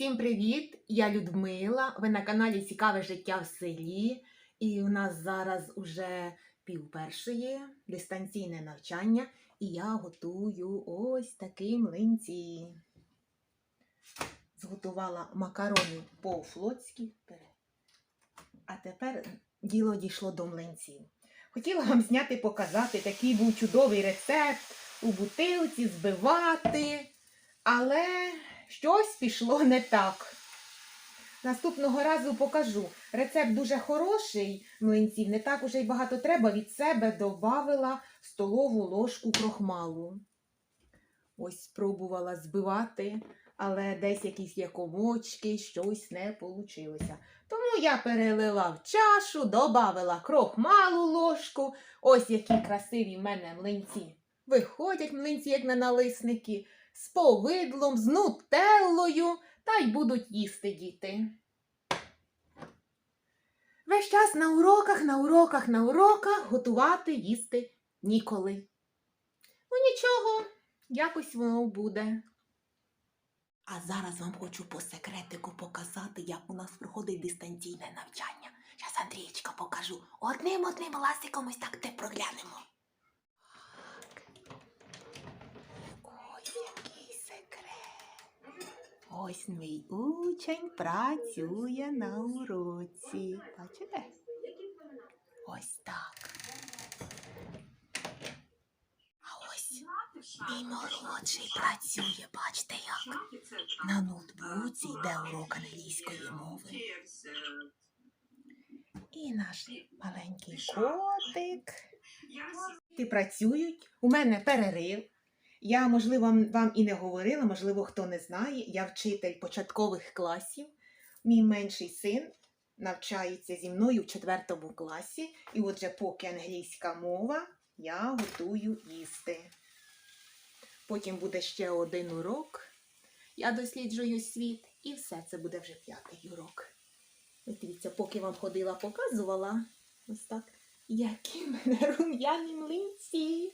Всім привіт! Я Людмила. Ви на каналі Цікаве життя в селі. І у нас зараз уже пів першої дистанційне навчання, і я готую ось такі млинці. Зготувала макарони по-флотськи. А тепер діло дійшло до млинців. Хотіла вам зняти, показати, такий був чудовий рецепт у бутилці збивати, але щось пішло не так. Наступного разу покажу. Рецепт дуже хороший млинців, не так уже й багато треба. Від себе додавила столову ложку крохмалу. Ось спробувала збивати, але десь якісь є комочки, щось не вийшло. Тому я перелила в чашу, додавила крохмалу ложку. Ось які красиві в мене млинці. Виходять млинці, як на налисники, з повидлом, з нутеллою, та й будуть їсти діти. Весь час на уроках, на уроках, на уроках готувати їсти ніколи. Ну нічого, якось воно буде. А зараз вам хочу по секретику показати, як у нас проходить дистанційне навчання. Зараз Андрієчка покажу. Одним одним ласиком ось так те проглянемо. Ось мій учень працює на уроці. Бачите? Ось так. А ось мій молодший працює, бачите як? На ноутбуці йде урок англійської мови. І наш маленький котик. Ти працюють, у мене перерив. Я, можливо, вам- і не говорила, можливо, хто не знає. Я вчитель початкових класів. Мій менший син навчається зі мною в четвертому класі. І отже, поки англійська мова, я готую їсти. Потім буде ще один урок. Я досліджую світ, і все це буде вже п'ятий урок. Ось дивіться, поки вам ходила, показувала ось так, які мене рум'яні млинці.